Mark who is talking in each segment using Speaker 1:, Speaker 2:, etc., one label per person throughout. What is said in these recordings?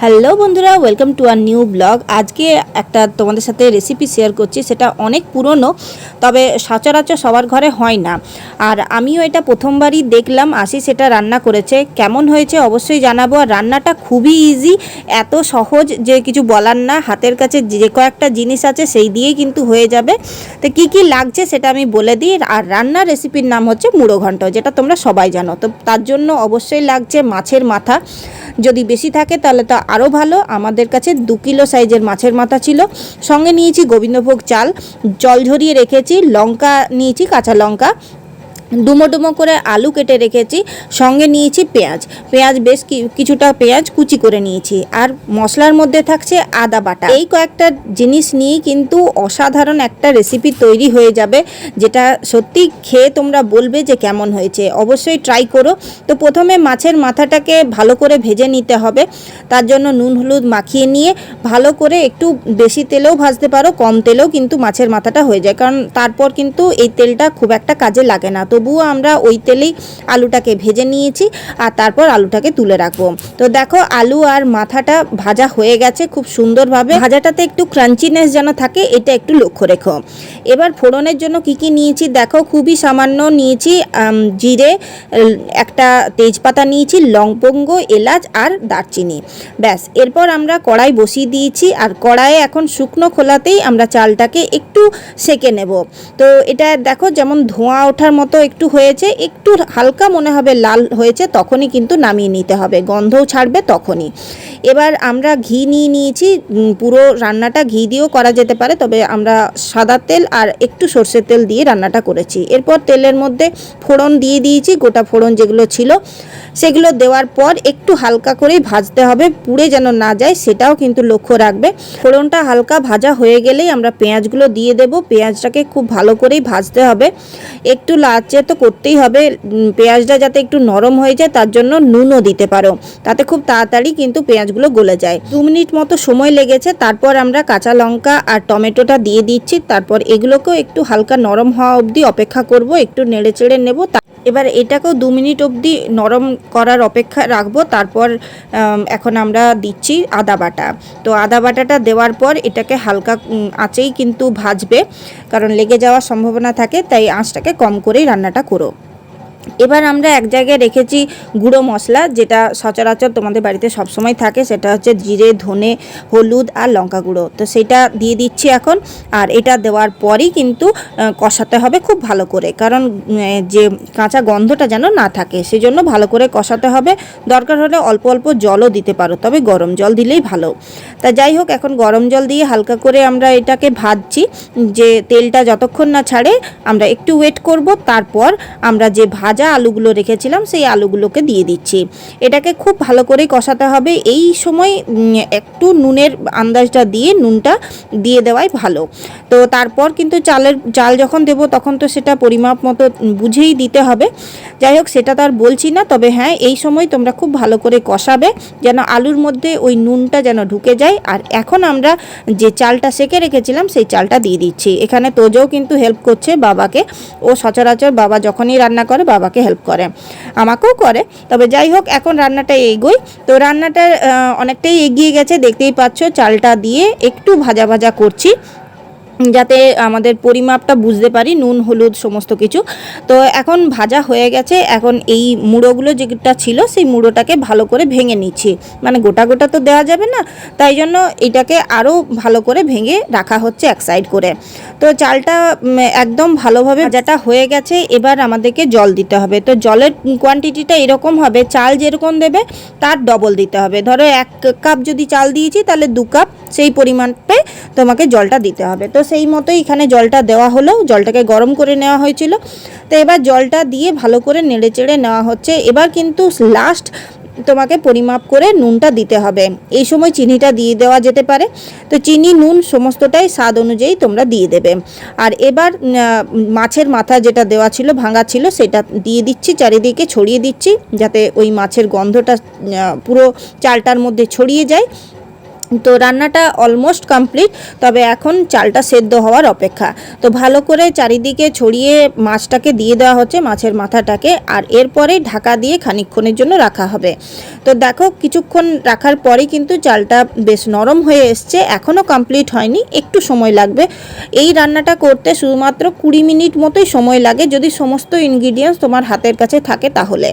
Speaker 1: Hello বন্ধুরা welcome to our new blog আজকে একটা তোমাদের সাথে রেসিপি শেয়ার করছি, সেটা অনেক পুরনো, তবে সচরাচর সবার ঘরে হয় না। আর আমিও এটা প্রথমবারই দেখলাম আসি সেটা রান্না করেছে। কেমন হয়েছে অবশ্যই জানাব, আর রান্নাটা খুবই ইজি এত সহজ যে কিছু বলার না। হাতের কাছে যে কয়েকটা জিনিস আছে, সেই দিয়েই কিন্তু হয়ে যাবে। তো কি কি লাগছে সেটা আমি বলে দিই। আর রান্নার রেসিপির নাম হচ্ছে মুড়ো ঘন্ট যেটা তোমরা সবাই জানো। তো তার জন্য অবশ্যই লাগছে মাছের মাথা। যদি বেশি থাকে তাহলে তো আরও ভালো। আমাদের কাছে দু কিলো সাইজের মাছের মাথা ছিল। সঙ্গে নিয়েছি গোবিন্দভোগ চাল। জল ঝরিয়ে রেখেছি। লঙ্কা নিয়েছি, কাঁচা লঙ্কা। ডুমো ডুমো করে আলু কেটে রেখেছি, সঙ্গে নিয়েছি পেঁয়াজ। পেঁয়াজ বেশ কিছুটা পেঁয়াজ কুচি করে নিয়েছি। আর মশলার মধ্যে থাকছে আদা বাটা। এই কয়েকটা জিনিস নিয়েই কিন্তু অসাধারণ একটা রেসিপি তৈরি হয়ে যাবে, যেটা সত্যি খেয়ে তোমরা বলবে যে কেমন হয়েছে। অবশ্যই ট্রাই করো। তো প্রথমে মাছের মাথাটাকে ভালো করে ভেজে নিতে হবে। তার জন্য নুন, হলুদ মাখিয়ে নিয়ে ভালো করে একটু বেশি তেলেও ভাজতে পারো, কম তেলেও কিন্তু মাছের মাথাটা হয়ে যায়। কারণ তারপর কিন্তু এই তেলটা খুব একটা কাজে লাগে না। তবুও আমরা ওই তেলেই আলুটাকে ভেজে নিয়েছি আর তারপর আলুটাকে তুলে রাখব। তো দেখো, আলু আর মাথাটা ভাজা হয়ে গেছে খুব সুন্দরভাবে। ভাজাটাতে একটু ক্রাঞ্চিনেস যেন থাকে, এটা একটু লক্ষ্য রেখো। এবার ফোড়নের জন্য কি কি নিয়েছি? দেখো, খুবই সামান্য নিয়েছি জিরে একটা তেজপাতা নিয়েছি লংপঙ্গ এলাচ আর দারচিনি। ব্যাস, এরপর আমরা কড়াই বসিয়ে দিয়েছি আর কড়াইয়ে এখন শুকনো খোলাতেই আমরা চালটাকে একটু সেকে নেব। তো এটা দেখো, যেমন ধোঁয়া ওঠার মতো একটু হয়েছে, একটু হালকা মনে হবে লাল হয়েছে, তখনই কিন্তু নামিয়ে নিতে হবে। গন্ধও ছাড়বে তখনই। এবার আমরা ঘি নিয়ে নিয়েছি পুরো রান্নাটা ঘি দিয়েও করা যেতে পারে, তবে আমরা সাদা তেল আর একটু সর্ষের তেল দিয়ে রান্নাটা করেছি। এরপর তেলের মধ্যে ফোড়ন দিয়ে দিয়েছি, গোটা ফোড়ন যেগুলো ছিল, সেগুলো দেওয়ার পর একটু হালকা করেই ভাজতে হবে, পুড়ে যেন না যায়, সেটাও কিন্তু লক্ষ্য রাখবে। ফোড়নটা হালকা ভাজা হয়ে গেলেই আমরা পেঁয়াজগুলো দিয়ে দেব, পেঁয়াজটাকে খুব ভালো করেই ভাজতে হবে। একটু লাচে তো করতেই হবে পেঁয়াজটা যাতে একটু নরম হয়ে যায়, তার জন্য নুনও দিতে পারো। তাতে খুব তাড়াতাড়ি কিন্তু পেঁয়াজগুলো গলে যায়। দু মিনিট মতো সময় লেগেছে, তারপর আমরা কাঁচা লঙ্কা আর টমেটোটা দিয়ে দিচ্ছি। তারপর এগুলোকেও একটু হালকা নরম হওয়া অবধি অপেক্ষা করব, একটু নেড়ে চেড়ে নেব। এবার এটাকেও দু মিনিট অবধি নরম করার অপেক্ষা রাখব। তারপর এখন আমরা দিচ্ছি আদা বাটা। তো আদা বাটাটা দেওয়ার পর এটাকে হালকা আঁচেই কিন্তু ভাজবে। কারণ লেগে যাওয়ার সম্ভাবনা থাকে, তাই আঁচটাকে কম করেই রান্নাটা করো। এবার আমরা এক জায়গায় রেখেছি গুঁড়ো মশলা, যেটা সচরাচর তোমাদের বাড়িতে সবসময় থাকে, সেটা হচ্ছে জিরে, ধনে, হলুদ আর লঙ্কা গুঁড়ো। তো সেটা দিয়ে দিচ্ছি এখন, আর এটা দেওয়ার পরই কিন্তু কষাতে হবে খুব ভালো করে, কারণ যে কাঁচা গন্ধটা যেন না থাকে, সেজন্য ভালো করে কষাতে হবে। দরকার হলে অল্প অল্প জলও দিতে পারো, তবে গরম জল দিলেই ভালো। তা যাই হোক, এখন গরম জল দিয়ে হালকা করে আমরা এটাকে ভাজছি, যে তেলটা যতক্ষণ না ছাড়ে, আমরা একটু ওয়েট করব, তারপর আমরা যে ভাজা আলুগুলো রেখেছিলাম, সেই আলুগুলোকে দিয়ে দিচ্ছি। এটাকে খুব ভালো করে কষাতে হবে। এই সময় একটু নুনের আন্দাজটা দিয়ে নুনটা দিয়ে দেওয়াই ভালো। তো তারপর কিন্তু চালের, চাল যখন দেব তখন তো সেটা পরিমাপ মতো বুঝেই দিতে হবে। যাই হোক, সেটা তো আর বলছি না, তবে হ্যাঁ এই সময় তোমরা খুব ভালো করে কষাবে, যেন আলুর মধ্যে ওই নুনটা যেন ঢুকে যায়। আর এখন আমরা যে চালটা সেকে রেখেছিলাম, সেই চালটা দিয়ে দিচ্ছি। এখানে তোজও কিন্তু হেল্প করছে বাবাকে। ও সচরাচর বাবা যখনই রান্না করে বাবাকে হেল্প করে। আমাকেও করে। তবে যাই হোক, এখন রান্নাটা এগোই। তো রান্নাটা অনেকটাই এগিয়ে গেছে। দেখতেই পাচ্ছ, চালটা দিয়ে একটু ভাজা ভাজা করছি। যাতে আমাদের পরিমাপটা বুঝতে পারি, নুন, হলুদ সমস্ত কিছু। তো এখন ভাজা হয়ে গেছে, এখন এই মুড়োগুলো যেটা ছিল, সেই মুড়োটাকে ভালো করে ভেঙে নিচ্ছি। মানে গোটা গোটা তো দেওয়া যাবে না, তাই জন্য এটাকে আরও ভালো করে ভেঙে রাখা হচ্ছে এক সাইড করে। তো চালটা একদম ভালোভাবে ভাজাটা হয়ে গেছে, এবার আমাদেরকে জল দিতে হবে। তো জলের কোয়ান্টিটিটা এরকম হবে, চাল যেরকম দেবে, তার ডবল দিতে হবে। ধরো এক কাপ যদি চাল দিয়েছি, তাহলে দু কাপ সেই পরিমাণে তোমাকে জলটা দিতে হবে। তো সেই মতোই এখানে জলটা দেওয়া হলো, জলটাকে গরম করে নেওয়া হয়েছিল। তো এবার জলটা দিয়ে ভালো করে নেড়ে চেড়ে নেওয়া হচ্ছে। এবার কিন্তু লাস্ট তোমাকে পরিমাপ করে নুনটা দিতে হবে। এই সময় চিনিটা দিয়ে দেওয়া যেতে পারে। তো চিনি, নুন সমস্তটাই স্বাদ অনুযায়ী তোমরা দিয়ে দেবে। আর এবার মাছের মাথা যেটা দেওয়া ছিল, ভাঙা ছিল, সেটা দিয়ে দিচ্ছি, চারিদিকে ছড়িয়ে দিচ্ছি, যাতে ওই মাছের গন্ধটা পুরো চালটার মধ্যে ছড়িয়ে যায়। তো রান্নাটা অলমোস্ট কমপ্লিট তবে এখন চালটা সেদ্ধ হওয়ার অপেক্ষা। তো ভালো করে চারিদিকে ছড়িয়ে মাছটাকে দিয়ে দেওয়া হচ্ছে মাছের মাথাটাকে, আর এরপরে ঢাকা দিয়ে খানিকক্ষণের জন্য রাখা হবে। তো দেখো, কিছুক্ষণ রাখার পরেই কিন্তু চালটা বেশ নরম হয়ে এসছে এখনও কমপ্লিট হয়নি, একটু সময় লাগবে। এই রান্নাটা করতে শুধুমাত্র কুড়ি মিনিট মতোই সময় লাগে, যদি সমস্ত ইনগ্রিডিয়েন্টস তোমার হাতের কাছে থাকে তাহলে।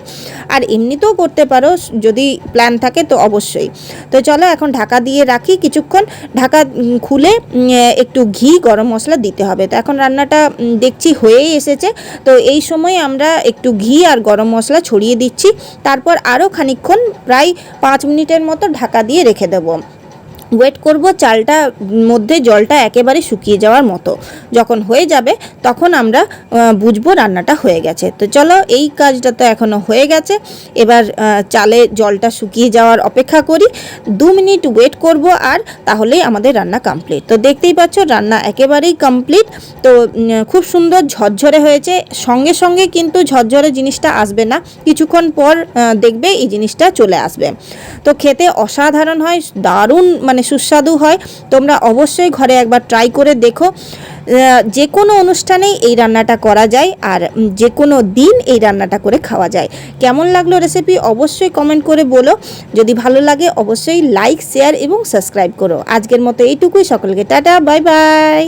Speaker 1: আর এমনিতেও করতে পারো, যদি প্ল্যান থাকে তো অবশ্যই। তো চলো এখন ঢাকা দিয়ে রাখি, কিছুক্ষণ ঢাকা খুলে একটু ঘি, গরম মশলা দিতে হবে। তো এখন রান্নাটা দেখছি হয়েই এসেছে। তো এই সময় আমরা একটু ঘি আর গরম মশলা ছড়িয়ে দিচ্ছি। তারপর আরও খানিক্ষণ প্রায় পাঁচ মিনিটের মতো ঢাকা দিয়ে রেখে দেবো। ওয়েট করব, চালটা মধ্যে জলটা একেবারে শুকিয়ে যাওয়ার মতো। যখন হয়ে যাবে, তখন আমরা বুঝব রান্নাটা হয়ে গেছে। তো চলো, এই কাজটা তো এখনও হয়ে গেছে। এবার চালে জলটা শুকিয়ে যাওয়ার অপেক্ষা করি। দু মিনিট ওয়েট করব আর তাহলেই আমাদের রান্না কমপ্লিট তো দেখতেই পাচ্ছ, রান্না একেবারেই কমপ্লিট তো খুব সুন্দর ঝরঝরে হয়েছে। সঙ্গে সঙ্গে কিন্তু ঝরঝরে জিনিসটা আসবে না। কিছুক্ষণ পর দেখবে এই জিনিসটা চলে আসবে। তো খেতে অসাধারণ হয়, দারুণ মানে সুস্বাদু হয়, তোমরা অবশ্যই ঘরে একবার ট্রাই করে দেখো। যে কোনো অনুষ্ঠানেই এই রান্নাটা করা যায় আর যে কোনো দিন এই রান্নাটা করে খাওয়া যায়। কেমন লাগল রেসিপি অবশ্যই কমেন্ট করে বলো। যদি ভালো লাগে অবশ্যই লাইক শেয়ার এবং সাবস্ক্রাইব করো। আজকের মতো এইটুকুই, সকলকে টাটা বাই বাই